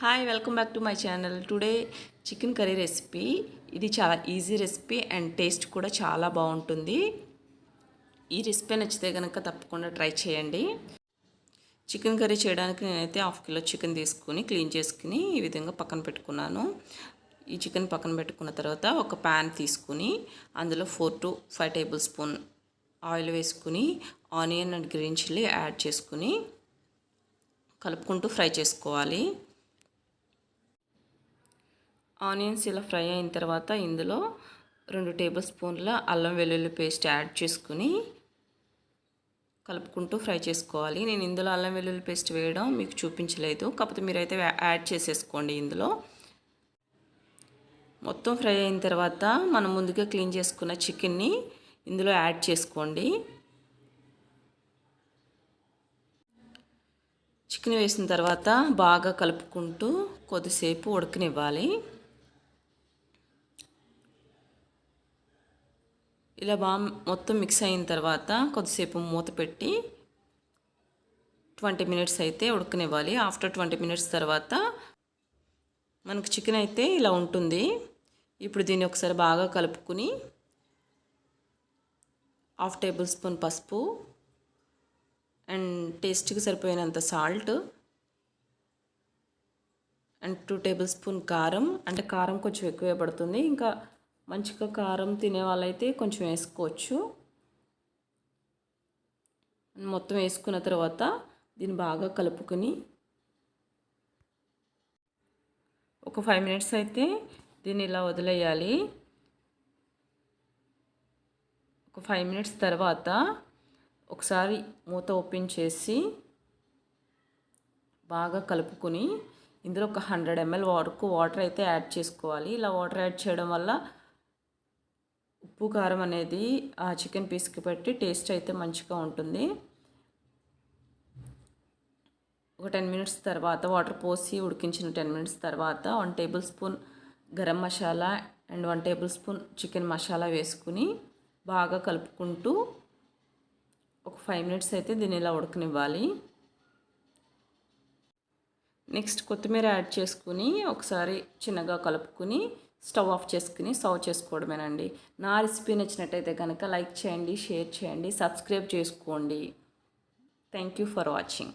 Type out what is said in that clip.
Hi welcome back to my channel today chicken curry recipe ఇది చాలా easy recipe and taste కూడా చాలా బాగుంటుంది. ఈ రెసిపీ నచ్చితే కనుక తప్పకుండా ట్రై చేయండి. చికెన్ కర్రీ చేయడానికి నేనైతే హాఫ్ కిలో చికెన్ తీసుకుని క్లీన్ చేసుకుని ఈ విధంగా పక్కన పెట్టుకున్నాను. ఈ చికెన్ పక్కన పెట్టుకున్న తర్వాత ఒక ప్యాన్ తీసుకుని అందులో four to five tablespoon oil వేసుకుని onion and green chilli add చేసుకుని కలుపుకుంటూ ఫ్రై చేసుకోవాలి. ఆనియన్స్ ఇలా ఫ్రై అయిన తర్వాత ఇందులో రెండు టేబుల్ స్పూన్ల అల్లం వెల్లుల్లి పేస్ట్ యాడ్ చేసుకుని కలుపుకుంటూ ఫ్రై చేసుకోవాలి. నేను ఇందులో అల్లం వెల్లుల్లి పేస్ట్ వేయడం మీకు చూపించలేదు. కాకపోతే మీరైతే యాడ్ చేసేసుకోండి ఇందులో. మొత్తం ఫ్రై అయిన తర్వాత మనం ముందుగా క్లీన్ చేసుకున్న చికెన్ని ఇందులో యాడ్ చేసుకోండి. చికెన్ వేసిన తర్వాత బాగా కలుపుకుంటూ కొద్దిసేపు ఉడకనివ్వాలి. ఇలా బాగా మొత్తం మిక్స్ అయిన తర్వాత కొద్దిసేపు మూత పెట్టి ట్వంటీ మినిట్స్ అయితే ఉడకనివ్వాలి. ఆఫ్టర్ ట్వంటీ మినిట్స్ తర్వాత మనకు చికెన్ అయితే ఇలా ఉంటుంది. ఇప్పుడు దీన్ని ఒకసారి బాగా కలుపుకుని హాఫ్ టేబుల్ స్పూన్ పసుపు అండ్ టేస్ట్కి సరిపోయినంత salt and two tablespoon కారం. అంటే కారం కొంచెం ఎక్కువే పడుతుంది. ఇంకా మంచిగా కారం తినే వాళ్ళైతే కొంచెం వేసుకోవచ్చు. మొత్తం వేసుకున్న తర్వాత దీన్ని బాగా కలుపుకొని ఒక ఫైవ్ మినిట్స్ అయితే దీన్ని ఇలా వదిలేయాలి. ఒక ఫైవ్ మినిట్స్ తర్వాత ఒకసారి మూత ఓపెన్ చేసి బాగా కలుపుకొని ఇందులో ఒక హండ్రెడ్ ఎంఎల్ వరకు వాటర్ అయితే యాడ్ చేసుకోవాలి. ఇలా వాటర్ యాడ్ చేయడం వల్ల ఉప్పు కారం అనేది ఆ చికెన్ పీస్కి పెట్టి టేస్ట్ అయితే మంచిగా ఉంటుంది. ఒక టెన్ మినిట్స్ తర్వాత వాటర్ పోసి ఉడికించిన టెన్ మినిట్స్ తర్వాత one tablespoon garam masala and one tablespoon chicken masala వేసుకుని బాగా కలుపుకుంటూ ఒక ఫైవ్ మినిట్స్ అయితే దీన్ని ఇలా ఉడకనివ్వాలి. నెక్స్ట్ కొత్తిమీర యాడ్ చేసుకుని ఒకసారి చిన్నగా కలుపుకుని స్టవ్ ఆఫ్ చేసుకుని సర్వ్ చేసుకోవడమేనండి. నా రెసిపీ నచ్చినట్టయితే కనుక లైక్ చేయండి షేర్ చేయండి సబ్స్క్రైబ్ చేసుకోండి. Thank you for watching